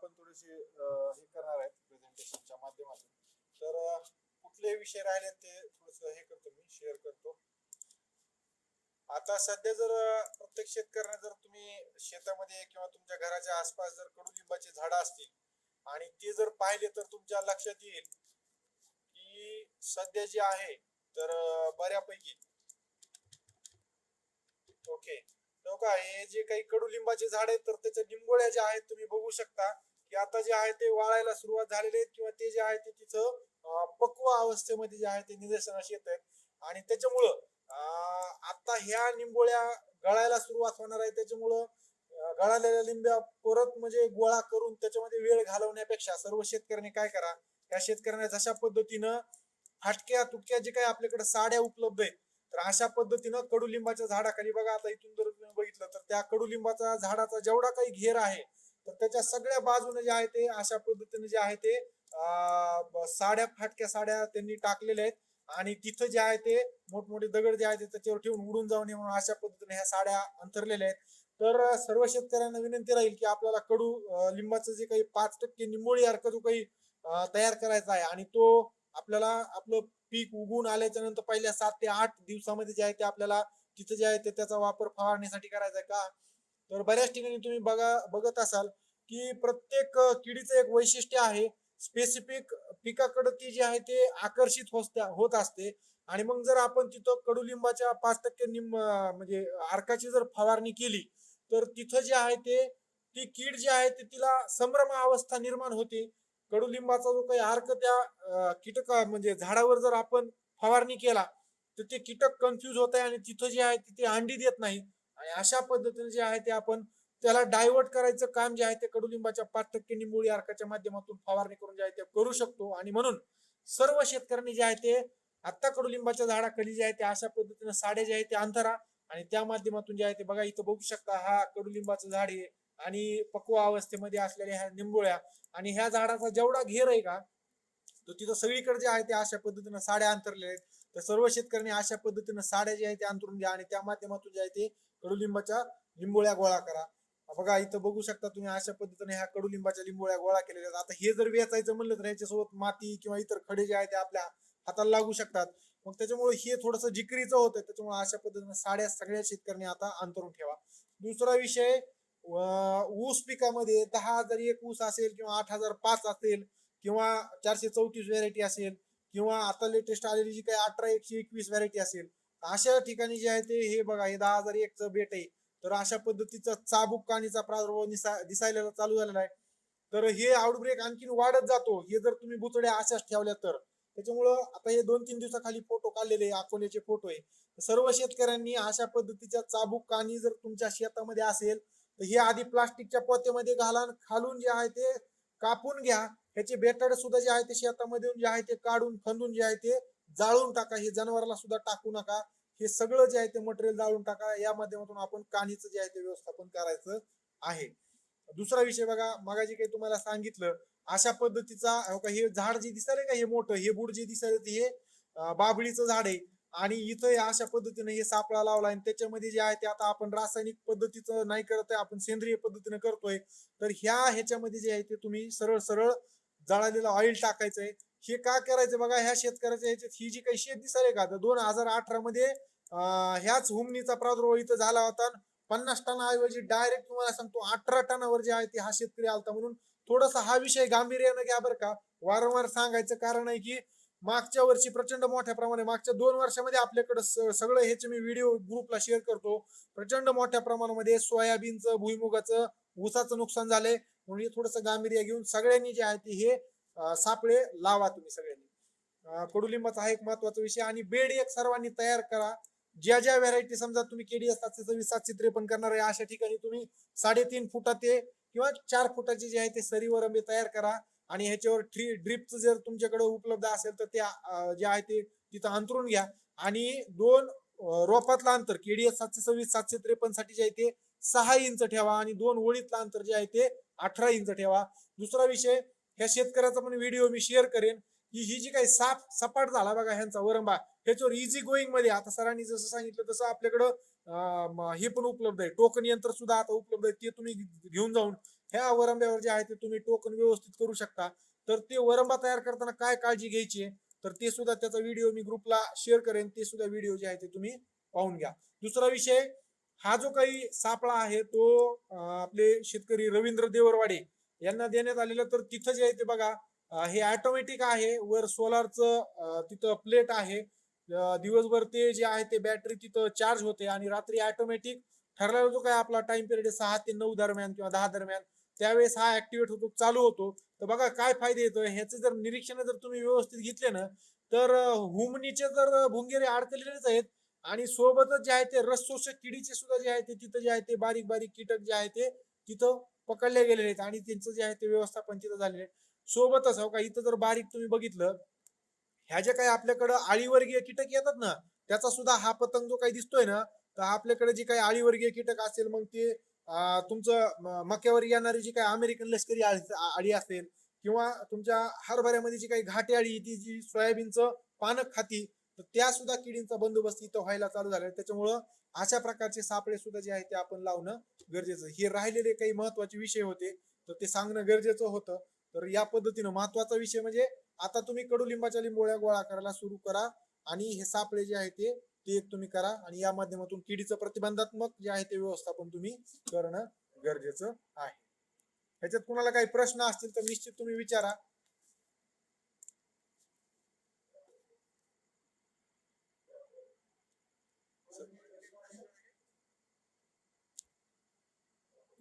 आपण थोडीशी हे करणार आहेत प्रेझेंटेशनच्या माध्यमातून. तर कुठले विषय राहिले ते थोडस हे करतो मी शेअर करतो. आता सध्या जर प्रत्येक शेतकऱ्याने जर तुम्ही शेतामध्ये किंवा तुमच्या घराच्या आसपास जर कडुलिंबाची झाड असतील आणि ते जर पाहिले तर तुमच्या लक्षात येईल की सध्या जे आहे तर बऱ्यापैकी. ओके. का हे जे काही कडुलिंबाचे झाड आहेत तर त्याच्या निंबोळ्या ज्या आहेत तुम्ही बघू शकता. की आता जे आहे ते वाळायला सुरुवात झालेले आहेत किंवा ते जे आहे ते तिथं पक्व अवस्थेमध्ये जे आहे ते निदर्शनास येत आहेत. आणि त्याच्यामुळं आता ह्या निंबोळ्या गळायला सुरुवात होणार आहे. त्याच्यामुळं गळालेल्या लिंब्या परत म्हणजे गोळा करून त्याच्यामध्ये वेळ घालवण्यापेक्षा सर्व शेतकऱ्यांनी काय करा त्या शेतकऱ्यांना जशा पद्धतीनं फाटक्या तुटक्या जे काही आपल्याकडे साड्या उपलब्ध आहेत तर अशा पद्धतीनं कडुलिंबाच्या झाडाखाली बघा आता इथून जर बघितलं तर त्या कडुलिंबाचा झाडाचा जेवढा काही घेर आहे तर त्याच्या सगळ्या बाजूने जे आहे ते अशा पद्धतीने जे आहे ते साड्या फाटक्या साड्या त्यांनी टाकलेल्या आहेत. आणि तिथं जे आहे ते मोठमोठे दगड जे आहे ते त्याच्यावर ठेवून उडून जाऊ नये म्हणून अशा पद्धतीने ह्या साड्या अंतरलेल्या आहेत. तर सर्व शेतकऱ्यांना विनंती राहील की आपल्याला कडू लिंबाचं जे काही पाच टक्के निंबोळी अर्क जो काही तयार करायचा आहे आणि तो आपल्याला आपलं पीक उगवून आल्याच्यानंतर पहिल्या सात ते आठ दिवसामध्ये जे आहे ते आपल्याला तिथं जे आहे ते त्याचा वापर फवारणीसाठी करायचा आहे का? तर बऱ्याच ठिकाणी तुम्ही बघा बघत असाल की प्रत्येक किडीचं एक वैशिष्ट्य आहे. स्पेसिफिक पिकाकडे ती जी आहे ते आकर्षित होत होत असते. आणि मग जर आपण तिथं कडुलिंबाच्या पाच टक्के निंब म्हणजे अर्काची जर फवारणी केली तर तिथं जे आहे ते ती कीड जी आहे ते तिला संभ्रम अवस्था निर्माण होते. कडुलिंबाचा जो काही अर्क त्या कीटक म्हणजे झाडावर जर आपण फवारणी केला तर ते कीटक कन्फ्युज होत आहे आणि तिथं जे आहे तिथे अंडी देत नाही. आणि अशा पद्धतीने जे आहे ते आपण त्याला डायव्हर्ट करायचं काम जे आहे ते कडुलिंबाच्या पाच टक्के निंबोळी अर्काच्या माध्यमातून फवारणी करून जे आहे ते करू शकतो. आणि म्हणून सर्व शेतकऱ्यांनी जे आहे ते आत्ता कडुलिंबाच्या झाडाखाली जे आहे ते अशा पद्धतीने साडे जे आहे ते अंतरा आणि त्या माध्यमातून जे आहे ते बघा इथं बघू शकता हा कडुलिंबाचं झाड आहे आणि पक्व अवस्थेमध्ये असलेल्या ह्या निंबोळ्या आणि ह्या झाडाचा जेवढा घेर आहे का तर तिथं सगळीकडे जे आहे ते अशा पद्धतीनं साड्या अंतरलेल्या आहेत. तर सर्व शेतकऱ्यांनी अशा पद्धतीनं साड्या जे आहे ते अंतरून घ्या आणि त्या माध्यमातून जे आहे ते कडुलिंबाच्या लिंबोळ्या गोळा करा. बघा इथं बघू शकता तुम्ही अशा पद्धतीने ह्या कडुलिंबाच्या लिंबोळ्या गोळा केलेल्या आहेत. आता हे जर वेचायचं म्हणलं तर ह्याच्यासोबत माती किंवा इतर खडे जे आहे ते आपल्या हाताला लागू शकतात. मग त्याच्यामुळे हे थोडंसं जिकरीचं होतं त्याच्यामुळे अशा पद्धतीने साड्या सगळ्या शेतकऱ्यांनी आता अंतरून ठेवा. दुसरा विषय ऊस पिकामध्ये दहा हजार एक ऊस असेल किंवा आठ हजार पाच असेल किंवा चारशे चौतीस व्हरायटी असेल किंवा आता लेटेस्ट आलेली जी काही अठरा एकशे एकवीस व्हरायटी असेल अशा ठिकाणी जे आहे ते हे बघा हे दहा हजार एकचं बेट आहे. तर अशा पद्धतीचा चाबूक काणीचा प्रादुर्भाव दिसा- दिसायला चालू झालेला आहे. तर हे आउटब्रेक आणखीन वाढत जातो. हे जर तुम्ही बुचड्या अशाच ठेवल्या तर. त्याच्यामुळं आता हे दोन तीन दिवसाखाली फोटो काढलेले अकोल्याचे फोटो आहे. सर्व शेतकऱ्यांनी अशा पद्धतीच्या चाबूक काणी जर तुमच्या शेतामध्ये असेल तर हे आधी प्लास्टिकच्या पोत्यामध्ये घाला खालून जे आहे ते कापून घ्या. ह्याचे बेटाड सुद्धा जे आहे ते शेतामध्ये जे आहे ते काढून खंदून जे आहे ते जाळून टाका. हे जनावराला सुद्धा टाकू नका. हे सगळं जे आहे ते मटेरियल जाळून टाका. या माध्यमातून आपण काणीचं जे आहे ते व्यवस्थापन करायचं आहे. दुसरा विषय बघा. मगाजी काही तुम्हाला सांगितलं अशा पद्धतीचा हे झाड जे दिसायला का हे मोठं हे बुड जे दिसायला ते हे बाभळीचं झाड आहे. आणि इथं अशा पद्धतीने हे सापळा लावला आणि त्याच्यामध्ये जे आहे ते आता आपण रासायनिक पद्धतीचं नाही करत आहे आपण सेंद्रिय पद्धतीने करतोय. तर ह्या ह्याच्यामध्ये जे आहे ते तुम्ही सरळ सरळ जळालेलं ऑइल टाकायचंय. हे का करायचं बघा ह्या शेतकऱ्याच्या ह्याच्यात ही जी काही शेत दिसायला का? तर दोन हजार अठरा मध्ये ह्याच हुमणीचा प्रादुर्भाव इथं झाला होता पन्नास टनाऐवजी डायरेक्ट तुम्हाला सांगतो अठरा टनावर जे आहे ते हा शेतकरी आलता. म्हणून थोडासा हा विषय गांभीर्यानं घ्या बरं का. वारंवार सांगायचं कारण आहे की मागच्या वर्षी प्रचंड मोठ्या प्रमाणे मागच्या दोन वर्षामध्ये आपल्याकडे सगळं ह्याचे मी व्हिडिओ ग्रुपला शेअर करतो. प्रचंड मोठ्या प्रमाणामध्ये सोयाबीनचं भुईमुगाचं ऊसाचं नुकसान झालंय. म्हणून हे थोडस गांभीर्य घेऊन सगळ्यांनी जे आहे ते हे सापळे लावा तुम्ही सगळ्यांनी. कडुलिंबाचा हा एक महत्त्वाचा विषय आणि बेड एक सर्वांनी तयार करा. ज्या ज्या व्हरायटी समजा तुम्ही केडीएस सातशे सव्वीस सातशे त्रेपन्न करणार आहे अशा ठिकाणी तुम्ही साडेतीन फुटाचे किंवा चार फुटाचे जे आहे ते सरीवर आंबे तयार करा. आणि ह्याच्यावर ट्री ड्रिपचं जर तुमच्याकडे उपलब्ध असेल तर ते जे आहे ते तिथं अंतरून घ्या. आणि दोन रोपातलं अंतर केडीएस सातशे सव्वीस सातशे त्रेपन्नसाठी जे आहे ते सहा इंच ठेवा आणि दोन ओळीतलं अंतर जे आहे ते अठरा इंच ठेवा. दुसरा विषय ह्या शेतकऱ्याचा पण व्हिडिओ मी शेअर करेन की ही जी काही साफ सपाट झाला बघा ह्यांचा वरंबा ह्याच्यावर इझी गोईंगमध्ये आता सरांनी जसं सांगितलं तसं आपल्याकडं हे पण उपलब्ध आहे. टोकन यंत्र सुद्धा आता उपलब्ध आहे ते तुम्ही घेऊन जाऊन ह्या वरंब्यावर जे आहे ते तुम्ही टोकन व्यवस्थित करू शकता. तर ते वरंबा तयार करताना काय काळजी घ्यायची तर ते सुद्धा त्याचा व्हिडिओ मी ग्रुपला शेअर करेन. ते सुद्धा व्हिडिओ जे आहे ते तुम्ही पाहून घ्या. दुसरा विषय हा जो काही सापळा आहे तो आपले शेतकरी रवींद्र देवरवाडे यांना देण्यात आलेला तर तिथं जे आहे ते बघा हे ऑटोमॅटिक आहे. वर सोलारचं तिथं प्लेट आहे. दिवसभर ते जे आहे ते बॅटरी तिथं चार्ज होते आणि रात्री ऑटोमॅटिक ठरलेला जो काय आपला टाइम पिरियड आहे सहा ते नऊ दरम्यान किंवा दहा दरम्यान त्यावेळेस हा ऍक्टिव्हेट होतो चालू होतो. तर बघा काय फायदे येतो ह्याचे जर निरीक्षण जर तुम्ही व्यवस्थित घेतले ना तर हुमनीचे जर तर भुंगेरे अडकलेलेच आहेत आणि सोबतच जे आहे ते रस शोषक किडीचे सुद्धा जे आहे ते तिथं जे आहे ते बारीक बारीक कीटक जे आहे ते तिथं पकडले गेलेले आहेत आणि त्यांचं जे आहे ते व्यवस्थापन तिथं झालेलं आहे. सोबतच हो का इथं जर बारीक तुम्ही बघितलं ह्या जे काही आपल्याकडं आळीवर्गीय कीटक येतात ना त्याचा सुद्धा हा पतंग जो काही दिसतोय ना तर आपल्याकडे जे काही आळीवर्गीय कीटक असेल मग ते तुमचं मक्यावर येणारी जी काही अमेरिकन लष्करी आळी असेल किंवा तुमच्या हरभऱ्यामध्ये जी काही घाटे अळी ती जी सोयाबीनचं पानक खाती तर त्या सुद्धा किडींचा बंदोबस्त इथं व्हायला चालू झाला त्याच्यामुळं अशा प्रकारचे सापळे सुद्धा जे आहे ते आपण लावणं गरजेचं हे राहिलेले काही महत्त्वाचे विषय होते तर ते सांगणं गरजेचं होतं. तर या पद्धतीनं महत्त्वाचा विषय म्हणजे आता तुम्ही कडुलिंबाच्या लिंबोळ्या गोळा करायला सुरू करा आणि हे सापळे जे आहे ते ती एक तुम्ही करा आणि या माध्यमातून किडीचं प्रतिबंधात्मक जे आहे ते व्यवस्थापन तुम्ही करणं गरजेचं आहे. ह्याच्यात कुणाला काही प्रश्न असतील तर निश्चित तुम्ही विचारा.